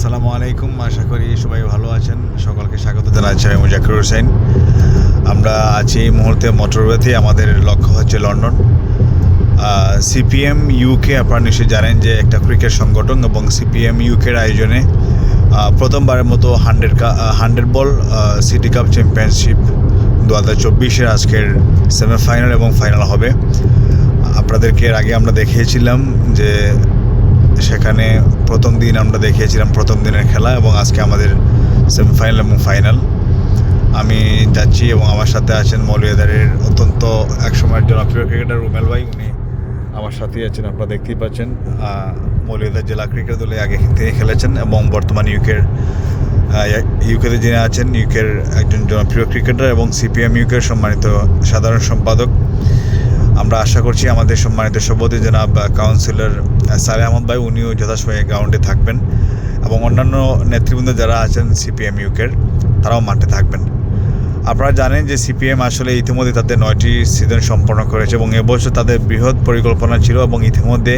আসসালামু আলাইকুম। আশা করি সবাই ভালো আছেন। সকলকে স্বাগত জানাচ্ছি আমি মুজাকির হোসেন। আমরা আছি এই মুহূর্তে মোটরওয়েতে আমাদের লক্ষ্য হচ্ছে লন্ডন। সিপিএম ইউকে আপনারা নিশ্চয়ই জানেন যে একটা ক্রিকেট সংগঠন এবং সিপিএম ইউকের আয়োজনে প্রথমবারের মতো hundred hundred ball city cup championship দু হাজার চব্বিশের আজকের সেমিফাইনাল এবং ফাইনাল হবে। আপনাদেরকে এর আগে আমরা দেখিয়েছিলাম যে সেখানে প্রথম দিন আমরা দেখিয়েছিলাম প্রথম দিনের খেলা এবং আজকে আমাদের সেমিফাইনাল এবং ফাইনাল আমি যাচ্ছি এবং আমার সাথে আছেন মৌলিয়াদারের অত্যন্ত একসময়ের জনপ্রিয় ক্রিকেটার রুমেল ভাই, উনি আমার সাথেই আছেন, আপনারা দেখতেই পাচ্ছেন। মৌলিয়াদার জেলা ক্রিকেট দলে আগে তিনি খেলেছেন এবং বর্তমান ইউকের ইউকেতে যিনি আছেন ইউকের একজন জনপ্রিয় ক্রিকেটার এবং সিপিএম ইউকের সম্মানিত সাধারণ সম্পাদক। আমরা আশা করছি আমাদের সম্মানিত সভাপতি জনাব কাউন্সিলর সালে আহমদ ভাই, উনিও যথাসময়ে গ্রাউন্ডে থাকবেন এবং অন্যান্য নেতৃবৃন্দ যারা আছেন সিপিএম ইউকের তারাও মাঠে থাকবেন। আপনারা জানেন যে সিপিএম আসলে ইতিমধ্যে তাদের নয়টি সিজন সম্পন্ন করেছে এবং এবছর তাদের বৃহৎ পরিকল্পনা ছিল এবং ইতিমধ্যে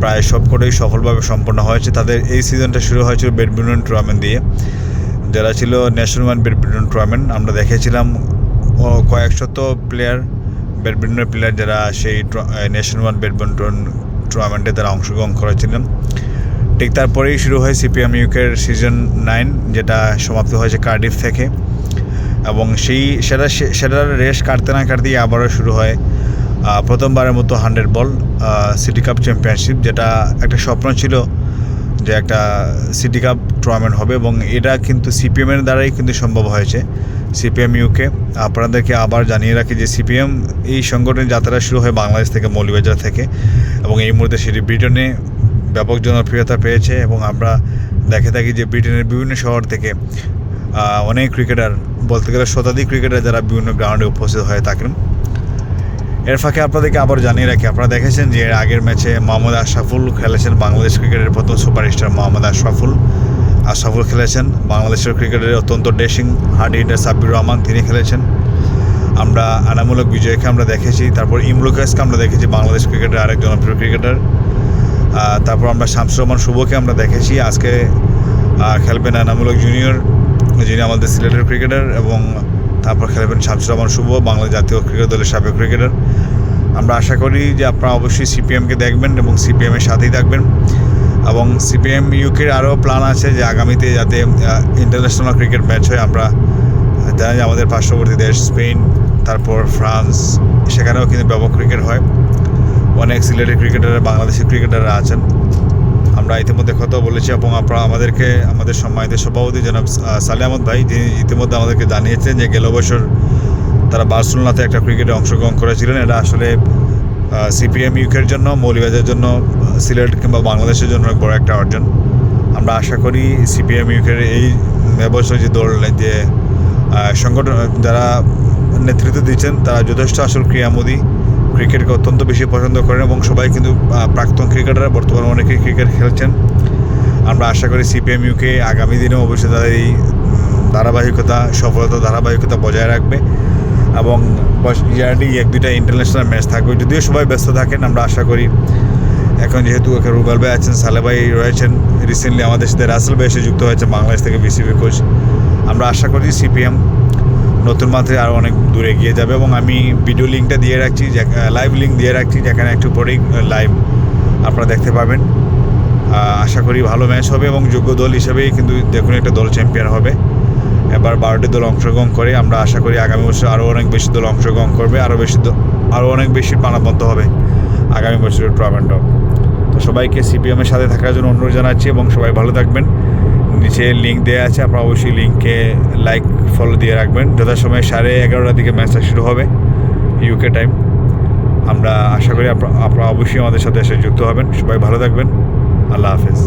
প্রায় সবকটাই সফলভাবে সম্পন্ন হয়েছে। তাদের এই সিজনটা শুরু হয়েছিল ব্যাডমিন্টন টুর্নামেন্ট দিয়ে। যারা ছিল ন্যাশনাল ব্যাডমিন্টন টুর্নামেন্ট আমরা দেখেছিলাম কয়েকশত প্লেয়ার ব্যাডমিন্টন প্লেয়ার যারা সেই ন্যাশনাল ওয়ান ব্যাডমিন্টন টুর্নামেন্টে তারা অংশগ্রহণ করেছিলেন। ঠিক তারপরেই শুরু হয় সিপিএম ইউকের সিজন নাইন যেটা সমাপ্ত হয়েছে কার্ডিফ থেকে। এবং সেই সেটা সেটার রেস কাটতে না কাটতেই আবারও শুরু হয় প্রথমবারের মতো hundred ball city cup championship যেটা একটা স্বপ্ন ছিল যে একটা সিটি কাপ টুর্নামেন্ট হবে। এবং এটা কিন্তু সিপিএমের দ্বারাই কিন্তু সম্ভব হয়েছে। সিপিএম ইউকে আপনাদেরকে আবার জানিয়ে রাখি যে সিপিএম এই সংগঠনের যাত্রা শুরু হয় বাংলাদেশ থেকে মৌলিবাজার থেকে। এবং এই মুহূর্তে সেটি ব্রিটেনে ব্যাপক জনপ্রিয়তা পেয়েছে এবং আমরা দেখে থাকি যে ব্রিটেনের বিভিন্ন শহর থেকে অনেক ক্রিকেটার, বলতে গেলে শতাধিক ক্রিকেটার যারা বিভিন্ন গ্রাউন্ডে উপস্থিত হয়ে থাকেন। এর ফাঁকে আপনাদেরকে আবার জানিয়ে রাখি, আপনারা দেখেছেন যে এর আগের ম্যাচে মোহাম্মদ আশরাফুল খেলেছেন বাংলাদেশ ক্রিকেটের প্রথম সুপারস্টার মোহাম্মদ আশরাফুল। আশরাফুল খেলেছেন। বাংলাদেশের ক্রিকেটের অত্যন্ত dashing hard hitter Sabbir Rahman তিনি খেলেছেন। আমরা আনামূলক বিজয়কে আমরা দেখেছি, তারপর ইমরুকাসকে আমরা দেখেছি, বাংলাদেশ ক্রিকেটের আরেক জনপ্রিয় ক্রিকেটার। তারপর আমরা শামসুর রহমান শুভকে আমরা দেখেছি, আজকে খেলবেন আনামূলক জুনিয়র যিনি আমাদের সিলেটের ক্রিকেটার, এবং তারপর খেলবেন শামসুর রহমান শুভ বাংলা জাতীয় ক্রিকেট দলের সাবেক ক্রিকেটার। আমরা আশা করি যে আপনারা অবশ্যই সিপিএমকে দেখবেন এবং সিপিএমের সাথেই থাকবেন। এবং সিপিএম ইউকের আরও প্ল্যান আছে যে আগামীতে যাতে ইন্টারন্যাশনাল ক্রিকেট ম্যাচ হয়, আমরা জানি যে আমাদের পার্শ্ববর্তী দেশ স্পেন, তারপর ফ্রান্স, সেখানেও কিন্তু ব্যাপক ক্রিকেট হয়। অনেক সিলেটের ক্রিকেটার বাংলাদেশি ক্রিকেটাররা আছেন। আমরা ইতিমধ্যে কথা বলেছি এবং আপনারা আমাদেরকে, আমাদের সম্মানিত সভাপতি জনাব সালে আহমদ ভাই, যিনি ইতিমধ্যে আমাদেরকে জানিয়েছেন যে গেল বছর তারা বার্সেলোনাতে একটা ক্রিকেটে অংশগ্রহণ করেছিলেন। এটা আসলে সিপিএম ইউকের জন্য, মৌলিবাজারের জন্য, সিলেট কিংবা বাংলাদেশের জন্য বড় একটা অর্জন। আমরা আশা করি সিপিএম ইউকের এই এবছর যে দল যে সংগঠন, যারা নেতৃত্ব দিচ্ছেন, তারা যথেষ্ট আসল ক্রীড়ামোদী। ক্রিকেটকে অত্যন্ত বেশি পছন্দ করেন এবং সবাই কিন্তু প্রাক্তন ক্রিকেটাররা বর্তমানে অনেকেই ক্রিকেট খেলছেন। আমরা আশা করি সিপিএম ইউকে আগামী দিনেও অবশ্যই তাদের এই ধারাবাহিকতা, সফলতা, ধারাবাহিকতা বজায় রাখবে। এবং ইয়ারলি এক দুইটা ইন্টারন্যাশনাল ম্যাচ থাকবে। যদিও সবাই ব্যস্ত থাকেন, আমরা আশা করি। এখন যেহেতু এখানে রুবেল ভাই আছেন সালে ভাই রয়েছেন রিসেন্টলি আমাদের সাথে রাসেল ভাই এসে যুক্ত হয়েছে বাংলাদেশ থেকে বিসিবি কোচ আমরা আশা করি সিপিএম নতুন মাত্রায় আরও অনেক দূরে এগিয়ে যাবে এবং আমি ভিডিও লিঙ্কটা দিয়ে রাখছি লাইভ লিঙ্ক দিয়ে রাখছি, যেখানে একটু পরেই লাইভ আপনারা দেখতে পাবেন। আশা করি ভালো ম্যাচ হবে এবং যোগ্য দল হিসেবেই কিন্তু দেখুন একটা দল চ্যাম্পিয়ন হবে। এবার বারোটি দল অংশগ্রহণ করে আমরা আশা করি আগামী বছর আরও অনেক বেশি দল অংশগ্রহণ করবে, আরও বেশি আরও অনেক বেশি প্রাণবন্ত হবে আগামী বছরের টুর্নামেন্টও তো সবাইকে সিপিএমের সাথে থাকার জন্য অনুরোধ জানাচ্ছি এবং সবাই ভালো থাকবেন। নিচে লিঙ্ক দেওয়া আছে, আপনারা অবশ্যই লিঙ্কে লাইক ফলো দিয়ে রাখবেন। যথাসময়ে সাড়ে এগারোটার দিকে ম্যাচটা শুরু হবে ইউকে টাইম আমরা আশা করি আপনারা অবশ্যই আমাদের সাথে এসে যুক্ত হবেন। সবাই ভালো থাকবেন। আল্লাহ হাফেজ।